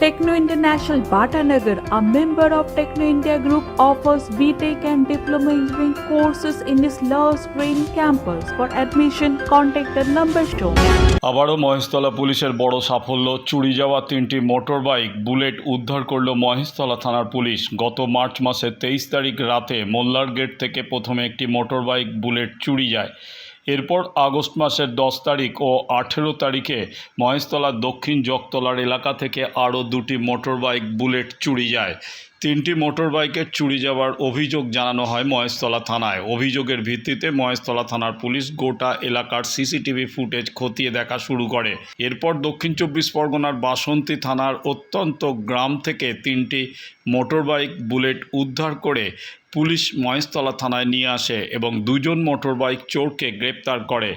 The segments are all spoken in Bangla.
Techno International Bhatanagar, a member of Techno India Group, offers BTEC and Diploma Engineering courses in its Love Green campus. For admission, contact the number shown. আবারও মহেশতলা পুলিশের বড় সাফল্য চুরি যাওয়া তিনটি মোটর বাইক বুলেট উদ্ধার করল মহেশতলা থানার পুলিশ গত মার্চ মাসের তেইশ তারিখ রাতে মোল্লার গেট থেকে প্রথমে একটি মোটর বুলেট চুরি যায় এরপর আগস্ট মাসের দশ তারিখ ও আঠেরো তারিখে মহেশতলার দক্ষিণ জগতলার এলাকা থেকে আরও দুটি মোটরবাইক বুলেট চুরি যায়। তিনটি মোটর বাইকের চুরি যাওয়ার অভিযোগ জানানো হয় মহেশতলা থানায়। অভিযোগের ভিত্তিতে মহেশতলা থানার পুলিশ গোটা এলাকার সিসিটিভি ফুটেজ খতিয়ে দেখা শুরু করে। এরপর দক্ষিণ চব্বিশ পরগনার বাসন্তী থানার অত্যন্ত গ্রাম থেকে তিনটি মোটর বাইক বুলেট উদ্ধার করে পুলিশ মহেশতলা থানায় নিয়ে আসে এবং দুজন মোটর বাইক চোরকে গ্রেপ্তার করে।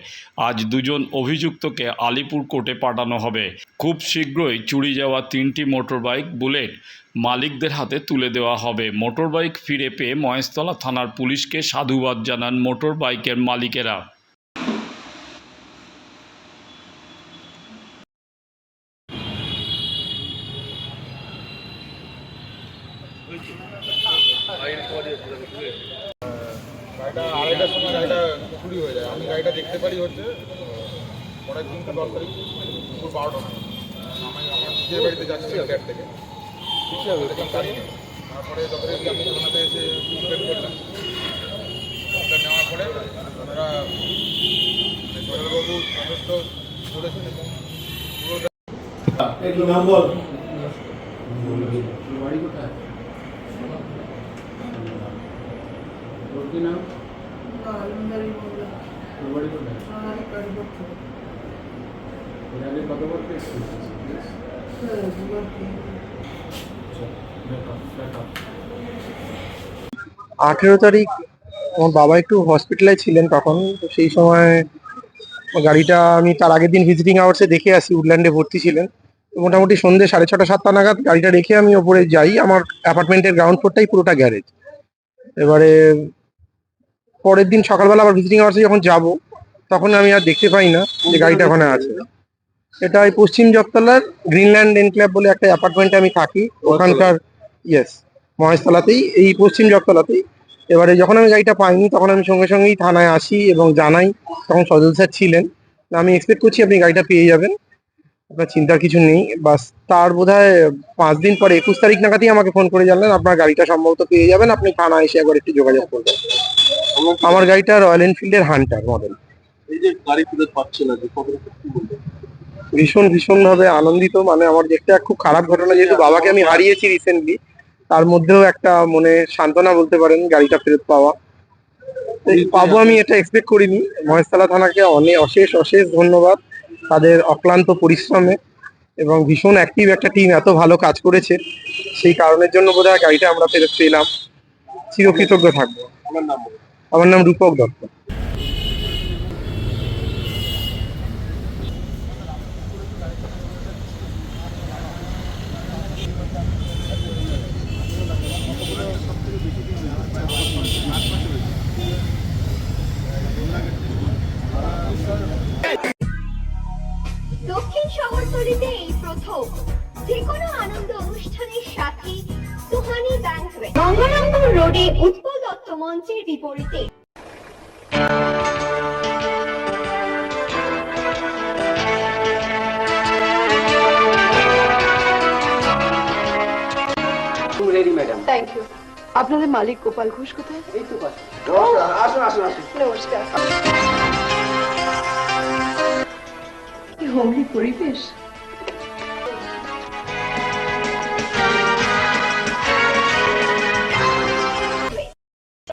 আজ দুজন অভিযুক্তকে আলিপুর কোর্টে পাঠানো হবে। খুব শীঘ্রই চুরি যাওয়া তিনটি মোটর বাইক বুলেট মালিকদের হাতে তুলে দেওয়া হবে। মোটর বাইক ফিরে পেয়ে মহেশতলা থানার পুলিশকে সাধুবাদ জানান মোটর বাইকের মালিকেরা দেখতে পারি হচ্ছে বারোটা। আমি আমার নিজের বাড়িতে যাচ্ছি থেকে। দেখলাম গাড়ি নেই তারপরে যথারীতি আমি থানাতে এসে কমপ্লেন করলাম কমপ্লেন নেওয়ার পরে ওনারা মানে জয়বাবু যথেষ্ট বলেছেন এবং পুরো একটু নাম বল বাড়ি কোথায় তোর কি নাম তোর বাড়ি কোথায় এর আগে কতবার পেয়েছিস আঠেরো তারিখ, আমার বাবা একটু হসপিটালে ছিলেন তখন, তো সেই সময় গাড়িটা আমি তার আগের দিন ভিজিটিং আওয়ার্সে দেখে আসি উডল্যান্ডে ভর্তি ছিলেন। মোটামুটি সন্ধ্যে সাড়ে ছটা, সাতটা নাগাদ গাড়িটা রেখে আমি ওপরে যাই। আমার অ্যাপার্টমেন্টের গ্রাউন্ড ফ্লোরটাই পুরোটা গ্যারেজ এবারে পরের দিন সকালবেলা আবার ভিজিটিং আওয়ার্সে যখন যাব, তখন আমি আর দেখতে পাই না যে গাড়িটা ওখানে আছে। এটা এই পশ্চিম জগতলার গ্রিনল্যান্ড এনক্লেভ বলে একটা অ্যাপার্টমেন্টে আমি থাকি। ওখানকার ইয়েস মহেশতলাতেই এই পশ্চিম জগতলাতেই এবারে যখন আমি গাড়িটা পাইনি তখন আমি সঙ্গে সঙ্গেই থানায় আসি এবং জানাই তখন সজল স্যার ছিলেন। আমি এক্সপেক্ট করছি আপনি গাড়িটা পেয়ে যাবেন। আপনার চিন্তার কিছু নেই। বাস তার বোধহয় পাঁচ দিন পরে একুশ তারিখ নাগাদই আমাকে ফোন করে জানলেন আপনার গাড়িটা সম্ভবত পেয়ে যাবেন আপনি থানায় এসে একবার একটু যোগাযোগ করবেন। আমার গাড়িটা রয়্যাল এনফিল্ডের হান্টার মডেল এই যে গাড়ি ফেরত পাচ্ছে না যে কতটা কি বলব ভীষণ ভীষণ ভাবে আনন্দিত। মানে আমার একটা খুব খারাপ ঘটনা যেহেতু বাবাকে আমি হারিয়েছি রিসেন্টলি তার মধ্যেও একটা মনে সান্ত্বনা বলতে পারেন গাড়িটা ফেরত পাওয়া। এই পাবো আমি এটা এক্সপেক্ট করিনি। মহেশতলা থানাকে অনেক অশেষ অশেষ ধন্যবাদ তাদের অক্লান্ত পরিশ্রমে এবং ভীষণ অ্যাক্টিভ একটা টিম এত ভালো কাজ করেছে। সেই কারণের জন্য বোধহয় গাড়িটা আমরা ফেরত পেলাম। চিরকৃতজ্ঞ থাকব। আমার নাম বলো। আমার নাম রূপক দত্ত। এই প্রথম যে কোনো আনন্দ অনুষ্ঠানের সাথে সুহানি ব্যাংকুয়েট গঙ্গারামপুর রোডে উৎপল দত্ত মঞ্চের বিপরীতে। থ্যাংক ইউ আপনাদের মালিক গোপাল ঘোষ কোথায়? এই তো আসুন আসুন আসুন। নমস্কার। হোমলি পরিবেশ।